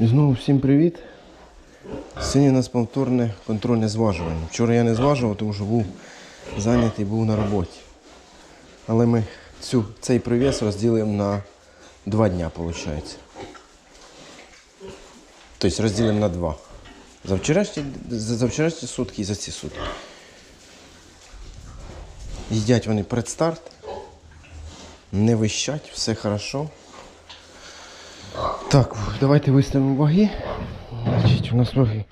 І знову всім привіт. Сьогодні у нас повторне контрольне зважування. Вчора я не зважував, тому що був зайнятий, був на роботі. Але ми цю, цей привіс розділимо на два дня, виходить. Тобто розділимо на два. За вчорашні, за, вчорашні сутки і за ці сутки. Їдять вони предстарт. Не вищать, все хорошо. Так, давайте виставимо ваги. Значить, у нас ваги.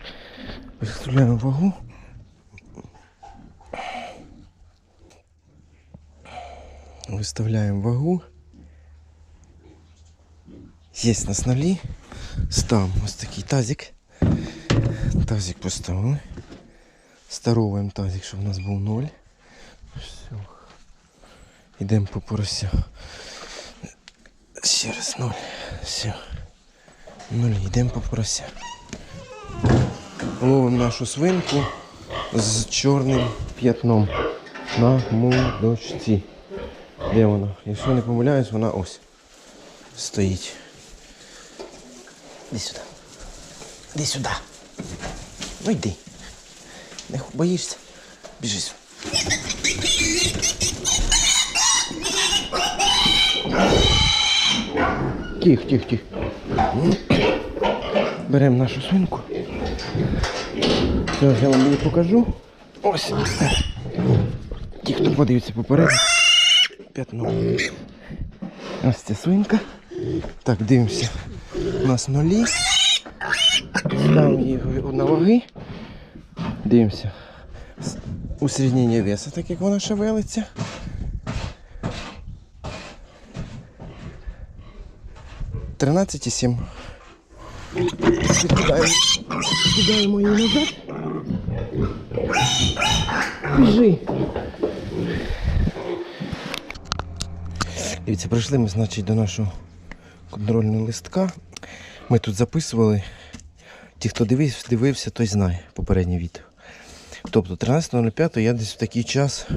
Виставляємо вагу. Виставляємо вагу. Є на снолі. Ставимо ось такий тазик. Тазик поставили. Старовуємо тазик, щоб у нас був ноль. Все. Йдемо по порося. Ще раз ноль. Все. Нуль. Йдемо по порося. Ловимо нашу свинку з чорним п'ятном на мудочці. Де вона? Якщо не помиляюсь, вона ось стоїть. Іди сюди. Іди сюди. Ну йди. Не боїшся? Біжи сюди. Тих, тих, тих. Беремо нашу свинку. Зараз я вам її покажу. Ось. Ті, хто подивиться попереду. П'ятно. Ось ця свинка. Так, дивимося. У нас нулі. Ставимо її на ваги. Дивимося. С- веса, так як вона шевелиться. Тринадцять і сім. Відкидаємо, відкидаємо її назад. Біжи. Дивіться, прийшли ми, значить, до нашого контрольного листка. Ми тут записували. Ті, хто дивився, дивився, той знає попереднє відео. Тобто 13.05 я десь в такий час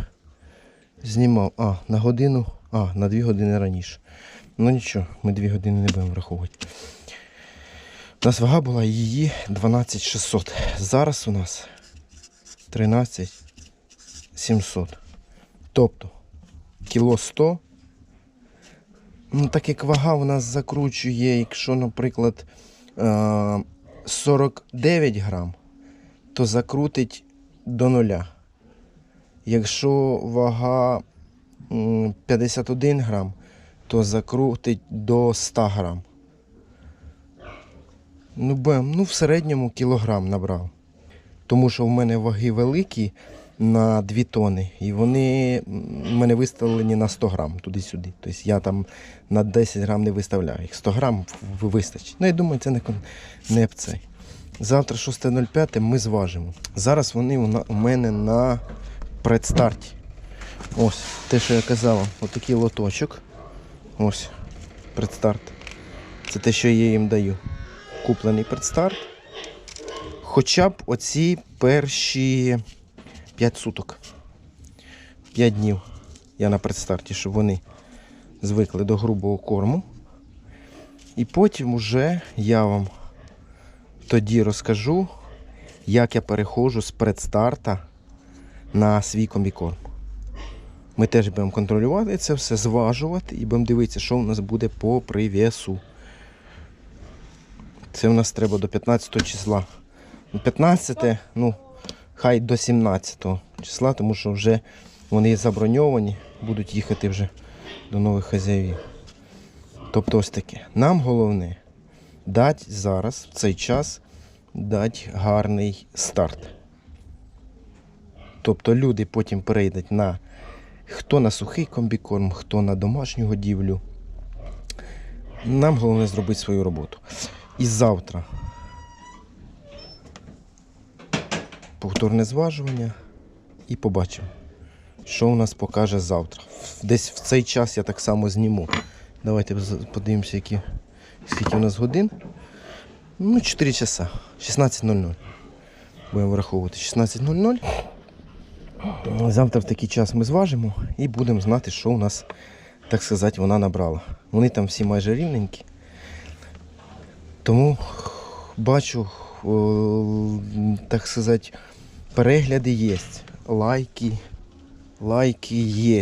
знімав. А, на годину, а, на 2 години раніше. Ну нічого, ми 2 години не будемо враховувати. У нас вага була її 12600. Зараз у нас 13700. Тобто кіло 100. Ну, так як вага у нас закручує, якщо, наприклад, е, 49 грам, то закрутить до нуля. Якщо вага 51 грам, то закрутить до 100 грам. Ну, бем, ну в середньому кілограм набрав. Тому що в мене ваги великі на 2 тони, і вони в мене виставлені на 100 грам туди-сюди. Тобто я там на 10 грам не виставляю. Їх 100 грам вистачить. Ну, я думаю, це не, не цей. Завтра 6.05 ми зважимо. Зараз вони у мене на предстарті. Ось, те, що я казав, отакий лоточок. Ось, предстарт. Це те, що я їм даю. Куплений предстарт. Хоча б оці перші 5 суток. 5 днів я на предстарті, щоб вони звикли до грубого корму. І потім уже я вам тоді розкажу, як я переходжу з предстарта на свій комбікорм. Ми теж будемо контролювати це все, зважувати і будемо дивитися, що у нас буде по привісу. Це у нас треба до 15 числа. Ну, 15, ну, хай до 17 числа, тому що вже вони заброньовані, будуть їхати вже до нових хазяїв. Тобто ось таке. Нам головне дати зараз, в цей час, дати гарний старт. Тобто люди потім перейдуть на хто на сухий комбікорм, хто на домашню годівлю. Нам головне зробити свою роботу. І завтра повторне зважування і побачимо, що у нас покаже завтра. Десь в цей час я так само зніму. Давайте подивимося, які, скільки у нас годин. Ну, 4 часа. 16.00. Будемо враховувати 16.00. Завтра в такий час ми зважимо і будемо знати, що у нас, так сказати, вона набрала. Вони там всі майже рівненькі. Тому бачу, так сказати, перегляди є, лайки, лайки є.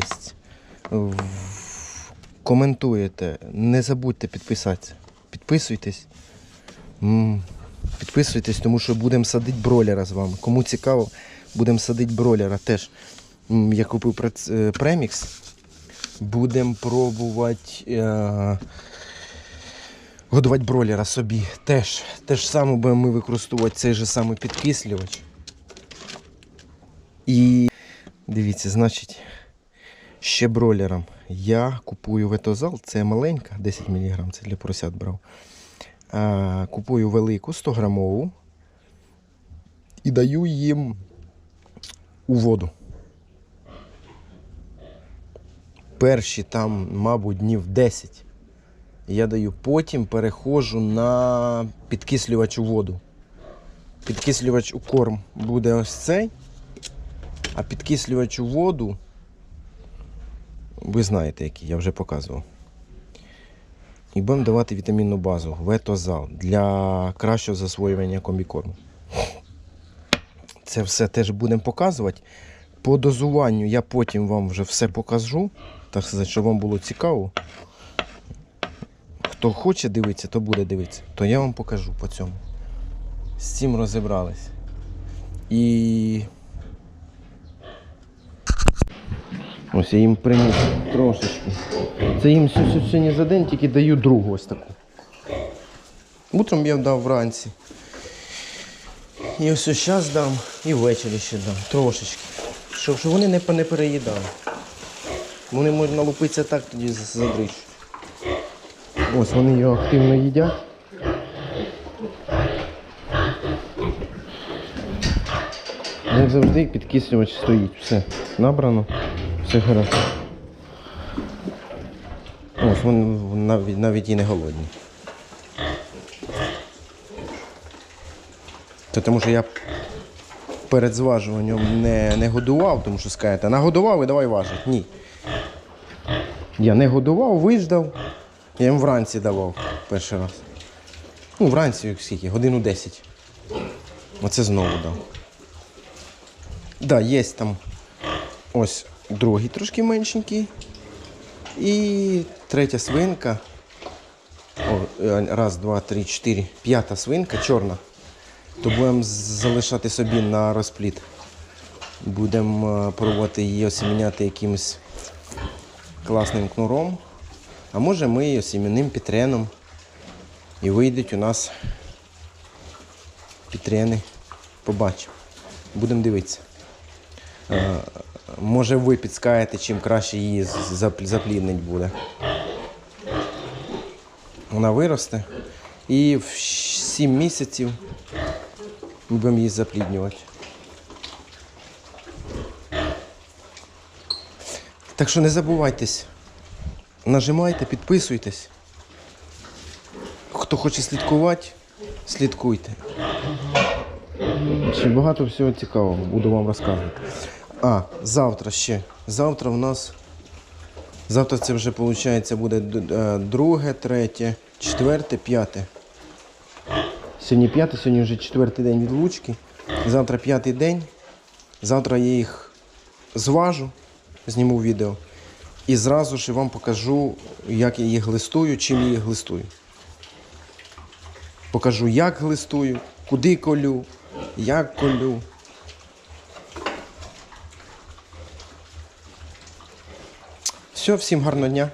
Коментуєте, не забудьте підписатися. Підписуйтесь. Підписуйтесь, тому що будемо садити бройлера з вами. Кому цікаво, будемо садити бройлера теж. Я купив е, премікс. Будемо пробувати е, годувати бройлера собі. Теж, те ж саме будемо ми використовувати цей же самий підкислювач. І дивіться, значить, ще бройлером. Я купую ветозал, це маленька, 10 мг, це для поросят брав. А, купую велику 100 грамову і даю їм у воду. Перші там, мабуть, днів 10 я даю. Потім переходжу на підкислювач у воду. Підкислювач у корм буде ось цей, а підкислювач у воду, ви знаєте, який, я вже показував. І будемо давати вітамінну базу, ветозал для кращого засвоювання комбікорму. Це все теж будемо показувати. По дозуванню я потім вам вже все покажу, так сказати, щоб вам було цікаво. Хто хоче дивитися, то буде дивитися, то я вам покажу по цьому. З цим розібрались. І. Ось я їм приніс трошечки. Це їм сьо- сьо- сьогодні за день тільки даю другу ось таку. Утром я дав вранці. І ось зараз дам, і ввечері ще дам. Трошечки. Щоб, вони не, не переїдали. Вони можуть налупитися так, тоді з- Ось вони його активно їдять. Як завжди, підкислювач стоїть. Все набрано, все гаразд. Ось вони навіть, навіть і не голодні. Це тому що я перед зважуванням не, не годував, тому що скажете, нагодував і давай важить. Ні. Я не годував, виждав. Я їм вранці давав перший раз. Ну, вранці скільки, годину 10. Оце знову дав. Да, є там ось другий трошки меншенький. І третя свинка. О, е, раз, два, три, чотири. П'ята свинка, чорна. То будемо залишати собі на розпліт. Будемо е, пробувати її осіміняти якимось класним кнуром. А може ми її осімінним пітреном. І вийдуть у нас пітрени. Побачимо. Будемо дивитися. Е, Може ви підскаєте, чим краще її запліднить буде. Вона виросте. І в 7 місяців ми будемо її запліднювати. Так що не забувайтесь. Нажимайте, підписуйтесь. Хто хоче слідкувати, слідкуйте. Ще багато всього цікавого буду вам розказувати. А, завтра ще. Завтра в нас. Завтра це вже виходить буде е, друге, третє, четверте, п'яте. Сьогодні п'яте, сьогодні вже четвертий день відлучки. Завтра п'ятий день. Завтра я їх зважу, зніму відео. І зразу ж вам покажу, як я їх глистую, чим я їх глистую. Покажу, як глистую, куди колю, як колю. Все, всім гарного дня.